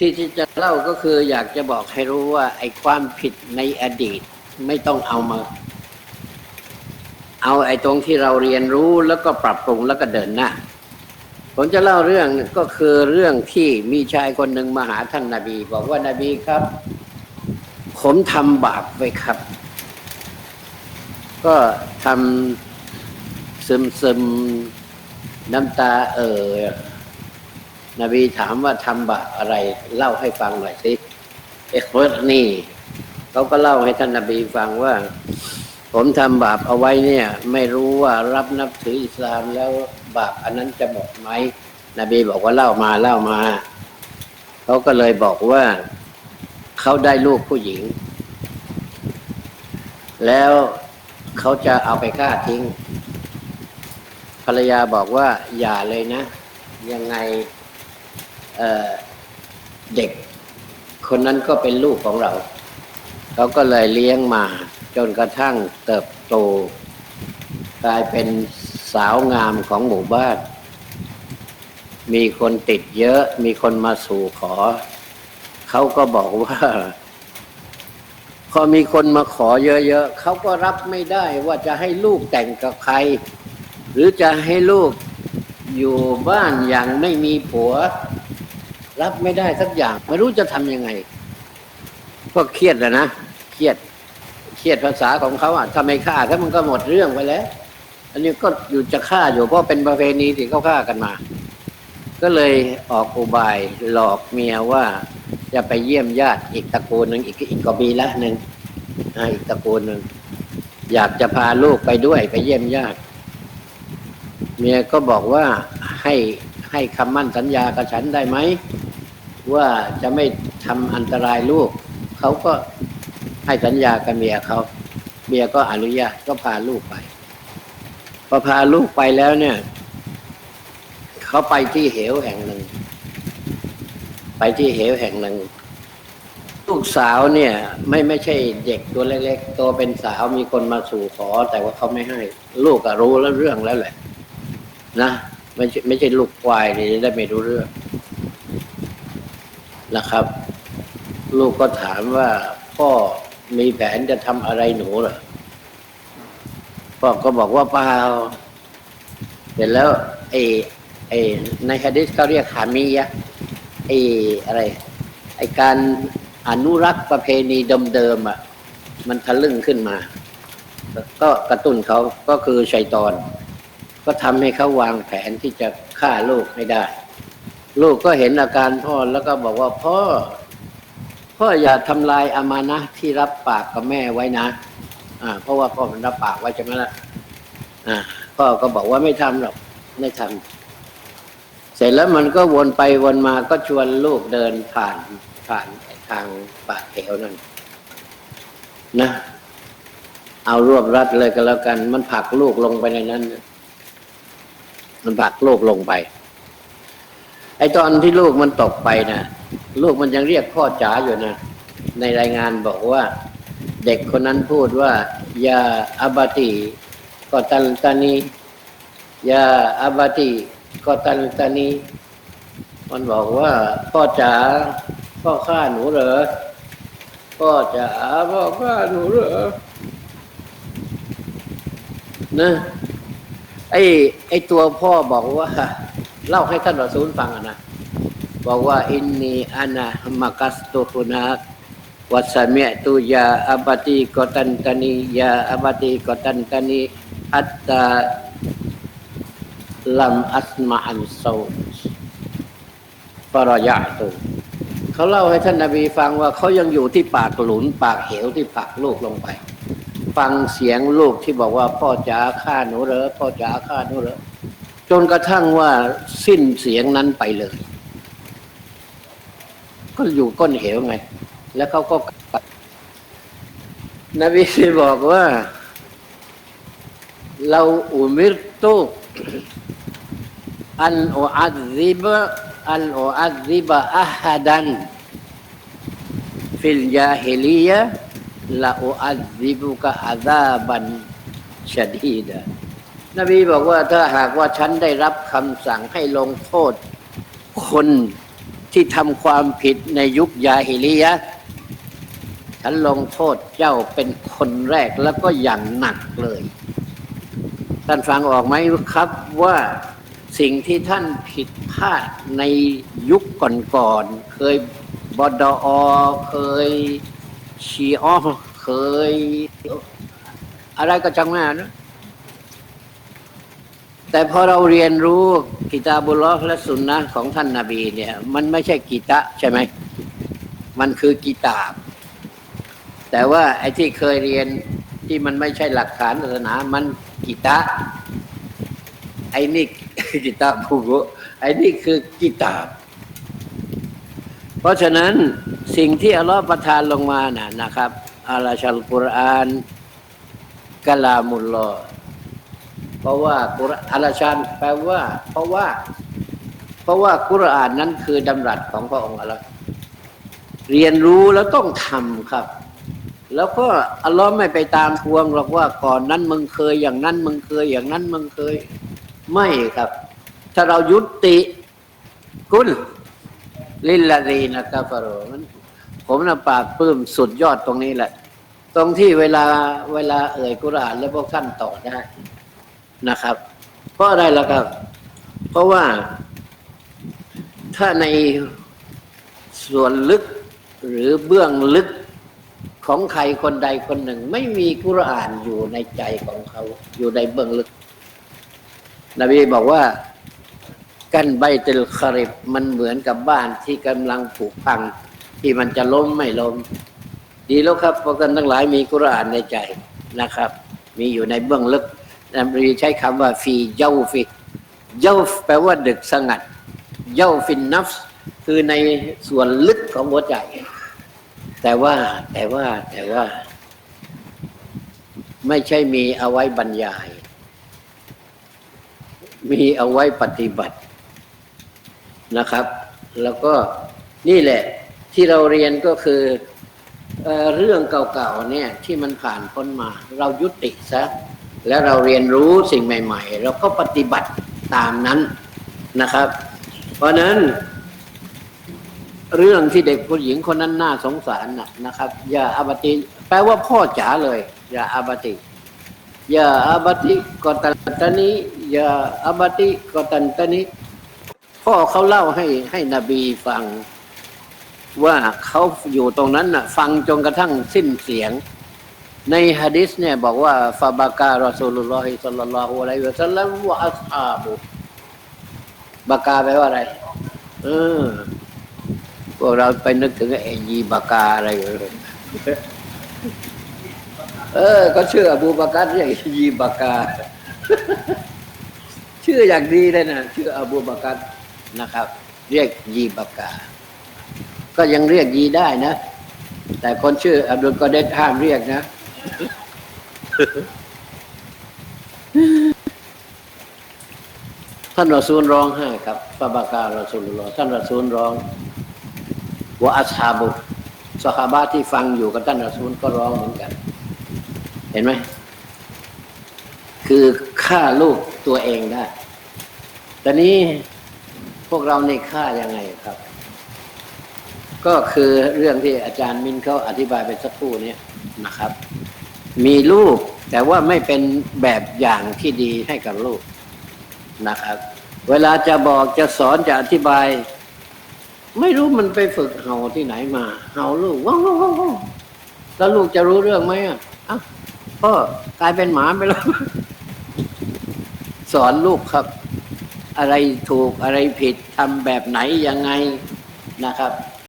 ที่ที่จะเล่าก็คืออยากจะบอกให้รู้ว่า ไอ้ความผิดในอดีตไม่ต้องเอามา เอาไอ้ตรงที่เราเรียนรู้แล้วก็ปรับปรุงแล้วก็เดินหน้าผมจะเล่าเรื่องก็คือเรื่องที่มีชายคนหนึ่งมาหาท่านนาบี บอกว่านาบีครับ ผมทำบาปไว้ครับ ก็ทำซึมซึมน้ำตาเอ่อ นบีถามว่าทำบาปอะไร เล่าให้ฟังหน่อยสิเอกเบิร์นี่เขาก็เล่าให้ท่านนบีฟังว่า ผมทำบาปเอาไว้เนี่ย ไม่รู้ว่ารับนับถืออิสลามแล้วบาปอันนั้นจะหมดไหมนบีบอกว่าเล่ามาเล่ามาเขาก็เลยบอกว่าเขาได้ลูกผู้หญิง แล้วเขาจะเอาไปฆ่าทิ้ง ภรรยาบอกว่าอย่าเลยนะ ยังไง เเด็กคนนั้นก็เป็นลูกของเรา เขาก็เลยเลี้ยงมา จนกระทั่งเติบโต กลายเป็นสาวงามของหมู่บ้าน มีคนติดเยอะ มีคนมาสู่ขอ เขาก็บอกว่า พอมีคนมาขอเยอะๆเขาก็รับไม่ได้ว่าจะให้ลูกแต่งกับใคร หรือจะให้ลูกอยู่บ้านอย่างไม่มีผัว รับไม่ได้สักอย่าง ไม่รู้จะทำยังไง ก็เครียดแหละนะเครียดเครียดภาษาของเขาอะถ้าไมฆ่าถ้ามันก็หมดเรื่องไปแล้ว อันนี้ก็อยู่จะฆ่าอยู่เพราะเป็นประเพณีที่เขาฆ่ากันมา ก็เลยออกอุบายหลอกเมียว่าจะไปเยี่ยมญาติอีกตระกูลหนึ่งอีกอีกกบีละหนึ่งอีกตระกูลหนึ่งอยากจะพาลูกไปด้วยไปเยี่ยมญาติ เมียก็บอกว่าให้ให้คำมั่นสัญญากับฉันได้ไหม ว่าจะไม่ทำอันตรายลูก เขาก็ให้สัญญากับเมียเขาเมียก็อนุญาตก็พาลูกไป พอพาลูกไปแล้วเนี่ย เขาไปที่เหวแห่งหนึ่ง ไปที่เหวแห่งหนึ่ง ลูกสาวเนี่ย ไม่ไม่ใช่เด็กตัวเล็กๆตัวเป็นสาวมีคนมาสู่ขอ แต่ว่าเขาไม่ให้ ลูกก็รู้แล้วเรื่องแล้วแหละ นะไม่ใช่ไม่ใช่ลูกควายนี่ได้ไม่รู้เรื่อง นะครับ ลูกก็ถามว่า พ่อมีแผนจะทำอะไรหนูเหรอพ่อก็บอกว่าเปล่าเสร็จแล้วไอ้ไอ้ในฮะดิษเขาเรียกหามียะไอ้อะไรไอ้การอนุรักษ์ประเพณีเดิมๆอะ มันทะลึ่งขึ้นมา ก็กระตุ้นเขาก็คือชัยตอน ก็ทำให้เขาวางแผนที่จะฆ่าลูกให้ได้ ลูกก็เห็นอาการพ่อแล้วก็บอกว่าพ่อ พ่ออย่าทำลายอามานะที่รับปากกับแม่ไว้นะ อ่า เพราะว่าพ่อมันรับปากไว้ใช่ไหมล่ะอ่าพ่อก็บอกว่าไม่ทำหรอกไม่ทำเสร็จแล้วมันก็วนไปวนมาก็ชวนลูกเดินผ่านผ่านทางป่าเหวนั่นนะเอารวบรัดเลยก็แล้วกัน มันผลักลูกลงไปในนั้น มันผลักลูกลงไป ไอตอนที่ลูกมันตกไปนะลูกมันยังเรียกพ่อจ๋าอยู่นะในรายงานบอกว่า เด็กคนนั้นพูดว่ายาอาบาติกอตันตานียาอาบาติกอตันตานีมันบอกว่า พ่อจ๋าพ่อฆ่าหนูเหรอพ่อจ๋าพ่อฆ่าหนูเหรอนะไอไอตัวพ่อบอกว่า เล่าให้ท่านรอซูลฟังนะบอกว่าอินนีอานะมากัสตุคุนักวัสเมียตุยาอาบติกตันตานียาอาบติกตันตานีอัตตาลัมอัสมาอันโซฟารยะตุเขาเล่าให้ท่านนาบีฟังว่าเขายังอยู่ที่ปากหลุนปากเหวที่ผลักลูกลงไป ฟังเสียงลูกที่บอกว่า พ่อจ๋าฆ่าหนูเหรอพ่อจ๋าฆ่าหนูเหรอ จนกระทั่งว่าสิ้นเสียงนั้นไปเลย ก็อยู่ก้นเหวไง แล้วเขาก็กลับนบีบอกว่า เราอุมิรตุอันอุอัดซิบอันอุอัดซิบอะฮัดันฟิลยาฮิลียะละอุอัดซิบุกะอาซาบันชดีดะ นบีบอกว่าถ้าหากว่าฉันได้รับคำสั่งให้ลงโทษ คนที่ทำความผิดในยุคยาฮิลียะฉันลงโทษเจ้าเป็นคนแรกแล้วก็อย่างหนักเลย ท่านฟังออกไหมครับว่าสิ่งที่ท่านผิดพลาดในยุคก่อนๆเคยบดอเคยชีออเคย อะไรก็จังแม่นะ แต่พอเราเรียนรู้กิตาบุลลอฮ์และสุนนะของท่านนาบีเนี่ย มันไม่ใช่กีตะใช่ไหม มันคือกีตาบ แต่ว่าไอ้ที่เคยเรียนที่มันไม่ใช่หลักฐานศาสนา มันกีตะไอ้นี่กิตาบุกไอ้นี่คือกิตาบ เพราะฉะนั้นสิ่งที่อัลลอฮฺประทานลงมาน่ะนะครับอัลลชัลกุรอานกะลามุลลอฮ์ เพราะว่ากุรอัลลชันแปลว่า เพราะว่า เพราะว่ากุรอานนั้นคือดำรัสของพระองค์อัลลอฮ์เรียนรู้แล้วต้องทำครับ แล้วก็อัลลอฮ์ไม่ไปตามทวงหรอกว่าก่อนนั้นมึงเคยอย่างนั้นมึงเคยอย่างนั้นมึงเคย ไม่ครับ ถ้าเรายุติกุลลิลลาดีนะกาฟาโรมันผมนะปากปื้มสุดยอดตรงนี้แหละ ตรงที่เวลาเวลาเอ่ยกุรอานแล้วพวกท่านต่อได้ นะครับ เพราะอะไรล่ะครับ เพราะว่า ถ้าในส่วนลึกหรือเบื้องลึกของใครคนใดคนหนึ่ง ไม่มีกุรอานอยู่ในใจของเขา อยู่ในเบื้องลึก นบีบอกว่ากันใบเตลคาริบมันเหมือนกับบ้านที่กำลังผุพัง ที่มันจะล้มไม่ล้ม ดีแล้วครับพวกกันทั้งหลายมีกุรอานในใจนะครับ มีอยู่ในเบื้องลึก นบีใช้คำว่าฟีเยาฟิเยาฟแปลว่าดึกสงัด เยาฟินนัฟคือในส่วนลึกของหัวใจ แต่ว่าแต่ว่าแต่ว่า ไม่ใช่มีเอาไว้บรรยาย มีเอาไว้ปฏิบัตินะครับ แล้วก็นี่แหละที่เราเรียนก็คือเออเรื่องเก่าๆเนี่ยที่มันผ่านพ้นมา เรายุติซะ แล้วเราเรียนรู้สิ่งใหม่ ๆ เราก็ปฏิบัติตามนั้นนะครับ เพราะนั้น เรื่องที่เด็กผู้หญิงคนนั้นน่าสงสารนะนะครับ อย่าอาบติ แปลว่าพ่อจ๋าเลย อย่าอาบติ อย่าอาบติกตันตานี้อย่าอาบติกตันตานี้พ่อเขาเล่าให้ให้นบีฟัง ว่าเขาอยู่ตรงนั้นน่ะ ฟังจนกระทั่งสิ้นเสียง ในฮะดิษเนี่ยบอกว่าฟาบาการอซูลุลลอฮิสัลลัลลอฮุอะลัยฮิวะสัลลัมวะอัสฮาบุบากาแปลว่าอะไร เออพวกเราไปนึกถึงไอ้ยีบากาอะไรอยู่เลยเออ ก็ชื่ออบูบากัรเรียกยีบากา ชื่ออย่างดีเลยนะชื่ออบูบากัรนะครับ เรียกยีบากา ก็ยังเรียกยีได้นะ แต่คนชื่ออับดุลกอเดตห้ามเรียกนะ ท่านรอซูลร้องไห้ครับฟาบาการอซูลุลลอท่านรอซูลร้องว่าอัสฮาบุสหาบะที่ฟังอยู่กับท่านรอซูลก็ร้องเหมือนกัน เห็นไหม คือฆ่าลูกตัวเองได้ แต่นี้พวกเราในฆ่ายังไงครับ ก็คือเรื่องที่อาจารย์มินเขาอธิบายไปสักครู่นี้นะครับ มีลูกแต่ว่าไม่เป็นแบบอย่างที่ดีให้กับลูกนะครับ เวลาจะบอกจะสอนจะอธิบาย ไม่รู้มันไปฝึกเห่าที่ไหนมา เห่าลูกว้าวว้าวว้าวแล้วลูกจะรู้เรื่องไหมอะพ่อกลายเป็นหมาไปแล้ว สอนลูกครับ อะไรถูกอะไรผิดทำแบบไหนยังไงนะครับ